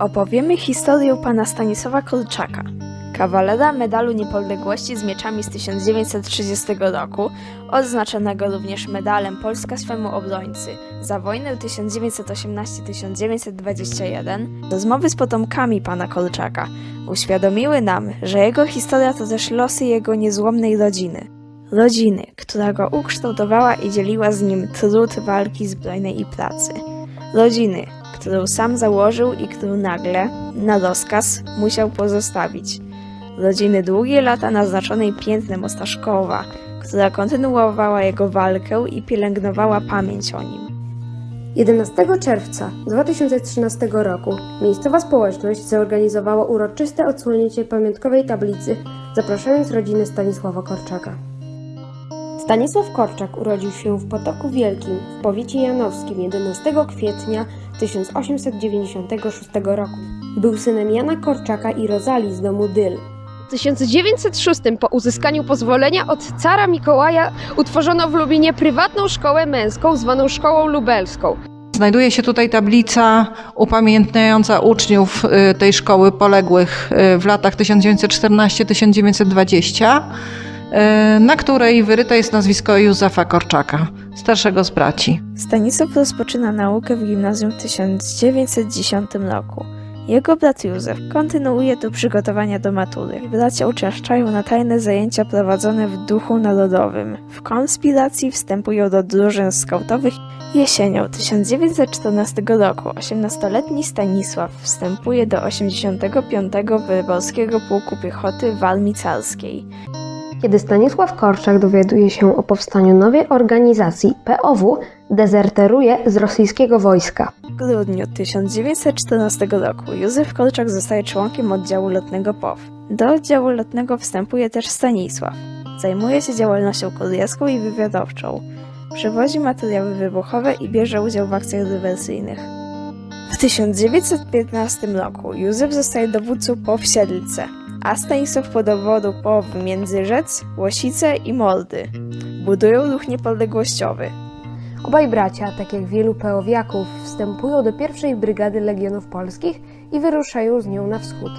Opowiemy historię pana Stanisława Kolczaka, kawalera medalu niepodległości z mieczami z 1930 roku, odznaczonego również medalem Polska swemu obrońcy za wojnę 1918-1921. Rozmowy z potomkami pana Kolczaka uświadomiły nam, że jego historia to też losy jego niezłomnej rodziny. Rodziny, która go ukształtowała i dzieliła z nim trud walki zbrojnej i pracy. Rodziny, którą sam założył i którą nagle, na rozkaz, musiał pozostawić. Rodziny długie lata naznaczonej piętnem Ostaszkowa, która kontynuowała jego walkę i pielęgnowała pamięć o nim. 11 czerwca 2013 roku miejscowa społeczność zorganizowała uroczyste odsłonięcie pamiątkowej tablicy, zapraszając rodzinę Stanisława Korczaka. Stanisław Korczak urodził się w Potoku Wielkim w powiecie janowskim 11 kwietnia 1896 roku. Był synem Jana Korczaka i Rozali z domu Dyl. W 1906 po uzyskaniu pozwolenia od cara Mikołaja utworzono w Lubinie prywatną szkołę męską zwaną Szkołą Lubelską. Znajduje się tutaj tablica upamiętniająca uczniów y, tej szkoły poległych y, w latach 1914-1920, y, na której wyryte jest nazwisko Józefa Korczaka, starszego z braci. Stanisław rozpoczyna naukę w gimnazjum w 1910 roku. Jego brat Józef kontynuuje tu przygotowania do matury. Bracia uczęszczają na tajne zajęcia prowadzone w duchu narodowym. W konspiracji wstępują do drużyn skautowych. Jesienią 1914 roku 18-letni Stanisław wstępuje do 85. Wyborskiego Pułku Piechoty w Armii Carskiej. Kiedy Stanisław Korczak dowiaduje się o powstaniu nowej organizacji POW, dezerteruje z rosyjskiego wojska. W grudniu 1914 roku Józef Kolczak zostaje członkiem oddziału lotnego POW. Do oddziału lotnego wstępuje też Stanisław. Zajmuje się działalnością kurierską i wywiadowczą. Przewozi materiały wybuchowe i bierze udział w akcjach dywersyjnych. W 1915 roku Józef zostaje dowódcą POW Siedlce, a Stanisław po dowodu POW Międzyrzec, Łosice i Mordy. Budują ruch niepodległościowy, Obaj bracia, tak jak wielu peowiaków, wstępują do pierwszej brygady Legionów Polskich i wyruszają z nią na wschód.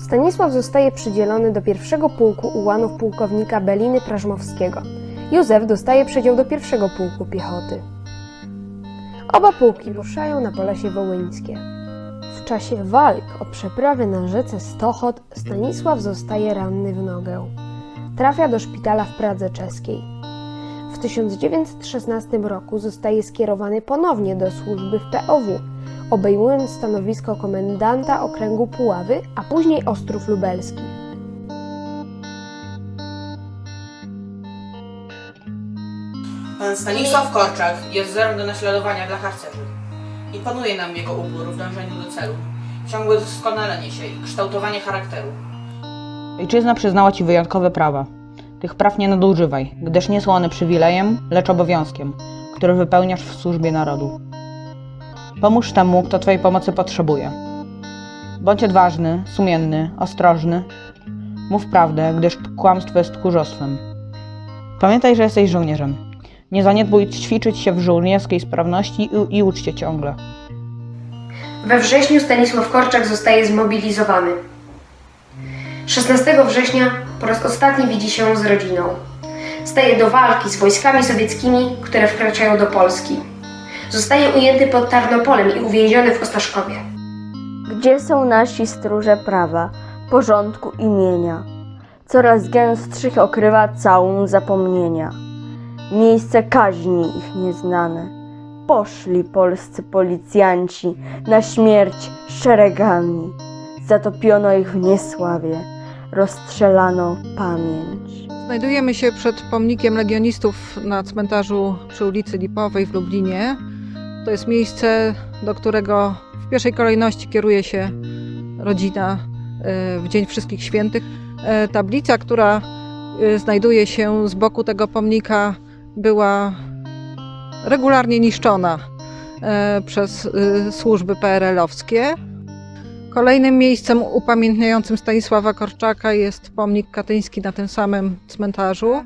Stanisław zostaje przydzielony do pierwszego pułku ułanów pułkownika Beliny Prażmowskiego. Józef dostaje przedział do pierwszego pułku piechoty. Oba pułki ruszają na Polesie Wołyńskie. Czasie walk o przeprawy na rzece Stochot Stanisław zostaje ranny w nogę. Trafia do szpitala w Pradze Czeskiej. W 1916 roku zostaje skierowany ponownie do służby w POW, obejmując stanowisko komendanta okręgu Puławy, a później Ostrów Lubelski. Pan Stanisław Korczak jest wzorem do naśladowania dla harcerzy. Imponuje nam jego upór w dążeniu do celu, ciągłe doskonalenie się i kształtowanie charakteru. Ojczyzna przyznała Ci wyjątkowe prawa. Tych praw nie nadużywaj, gdyż nie są one przywilejem, lecz obowiązkiem, który wypełniasz w służbie narodu. Pomóż temu, kto Twojej pomocy potrzebuje. Bądź odważny, sumienny, ostrożny. Mów prawdę, gdyż kłamstwo jest tchórzostwem. Pamiętaj, że jesteś żołnierzem. Nie zaniedbuj ćwiczyć się w żołnierskiej sprawności i, i ucz się ciągle. We wrześniu Stanisław Korczak zostaje zmobilizowany. 16 września po raz ostatni widzi się z rodziną. Staje do walki z wojskami sowieckimi, które wkraczają do Polski. Zostaje ujęty pod Tarnopolem i uwięziony w Ostaszkowie. Gdzie są nasi stróże prawa, porządku imienia? Coraz gęstszych okrywa całą zapomnienia. Miejsce kaźni ich nieznane. Poszli polscy policjanci na śmierć szeregami. Zatopiono ich w niesławie, rozstrzelano pamięć. Znajdujemy się przed pomnikiem legionistów na cmentarzu przy ulicy Lipowej w Lublinie. To jest miejsce, do którego w pierwszej kolejności kieruje się rodzina e, w Dzień Wszystkich Świętych. E, Tablica, która e, znajduje się z boku tego pomnika, była regularnie niszczona e, przez e, służby PRL-owskie. Kolejnym miejscem upamiętniającym Stanisława Korczaka jest pomnik katyński na tym samym cmentarzu.